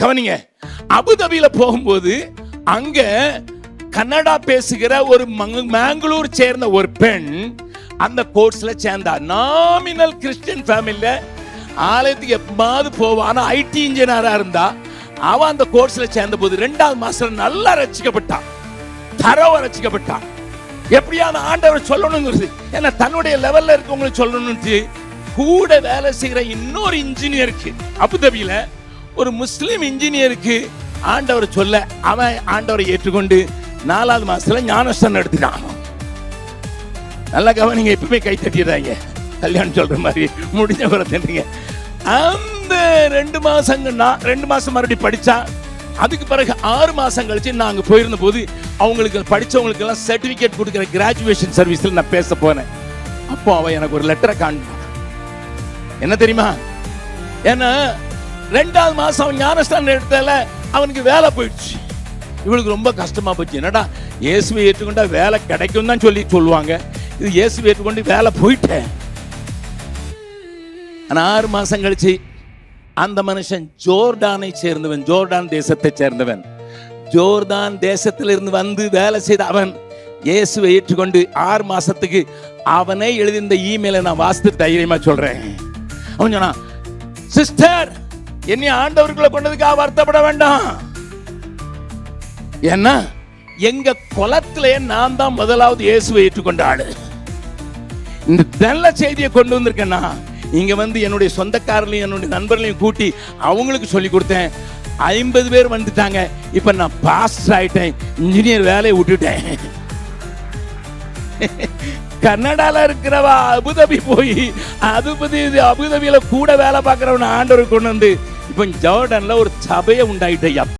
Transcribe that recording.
கவனிங்க அபுதாபியில போகும்போது அங்க கன்னடா பேசுகிற ஒரு மங்க- மேங்களூர் சேர்ந்த ஒரு பெண் அந்த கோர்ஸ்ல சேர்ந்தா. நாமினல் கிறிஸ்டியன் ஃபேமிலியில ஆலயத்துக்கு எப்பாவது போவா. ஆனா ஐடி இன்ஜினியரா இருந்தா. அவ அந்த கோர்ஸ்ல சேர்ந்த போது ரெண்டாவது மாசம் நல்லா ரசிக்கப்பட்டான் தரவ ரசிக்கப்பட்டான் எப்படியான ஆண்டவர் சொல்லணுங்கிறது. ஏன்னா தன்னுடைய லெவல்ல இருக்கவங்களுக்கு சொல்லணும்னு கூட வேலை செய்யற இன்னொரு இன்ஜினியருக்கு அபுதாபியில ஒரு முஸ்லீம் இன்ஜினியருக்கு ஆண்டவர் சொல்ல அவன் ஆண்டவரை ஏற்றுக்கொண்டு நாலாவது மாசத்துல ஞானஸ்தானம் எடுத்துட்டான் நல்லா கவனிங்க எப்பவுமே கை தட்டிடுறாங்க. கல்யாணம் சொல்ற மாதிரி முடிஞ்ச பிறகு அந்த ரெண்டு மாசங்கன்னா ரெண்டு மாசம் மறுபடியும் படிச்சா அதுக்கு பிறகு ஆறு மாசம் கழிச்சு நான் அங்கே போயிருந்த போது அவங்களுக்கு படிச்சவங்களுக்கு எல்லாம் சர்டிபிகேட் கொடுக்குற கிராஜுவேஷன் சர்வீஸ்ல நான் பேச போனேன். அப்போ அவன் எனக்கு ஒரு லெட்டரை காண்பான். என்ன தெரியுமா? ஏன்னா ரெண்டாவது மாசம் அவன் ஞானஸ்தானம் எடுத்தால அவனுக்கு வேலை போயிடுச்சு. இவளுக்கு ரொம்ப கஷ்டமா போச்சு. என்னடா இயேசுவை ஏற்றுக்கொண்டா வேலை கிடைக்கும் தான் சொல்லி சொல்லுவாங்க. இது இயேசுவை ஏற்றுக்கொண்டு வேலை போயிட்டேன். ஆனா ஆறு மாசம் கழிச்சு அந்த மனுஷன் ஜோர்டானை சேர்ந்தவன் ஜோர்டான் தேசத்தை சேர்ந்தவன். ஜோர்தான் தேசத்திலிருந்து வந்து வேலை செய்த அவன் இயேசுவை ஏற்றுக்கொண்டு ஆறு மாசத்துக்கு அவனே எழுதி இந்த இமெயிலை நான் வாசித்து தைரியமா சொல்றேன். அவன் சொன்னான் சிஸ்டர் என்னை ஆண்டவர்களை கொண்டதுக்காக வருத்தப்பட வேண்டாம். ஏன்னா எங்க குலத்திலே நான் தான் முதலாவது இயேசுவை ஏற்றுக்கொண்ட ஆளு. இந்த நல்ல செய்தியை கொண்டு வந்திருக்கேன்னா இங்க வந்து என்னுடைய சொந்தக்காரர்களையும் என்னுடைய நண்பர்களையும் கூட்டி அவங்களுக்கு சொல்லி கொடுத்தேன். ஐம்பது பேர் வந்துட்டாங்க. இப்ப நான் பாஸ்டர் ஆயிட்டேன். இன்ஜினியர் வேலையை விட்டுட்டேன். கன்னடால இருக்கிறவ அபுதாபி போய் அபுதாபி அபுதாபியில கூட வேலை பார்க்கறவன ஆண்டவர் கொண்டு வந்து இப்ப ஜோர்டன்ல ஒரு சபையை உண்டாயிட்டையா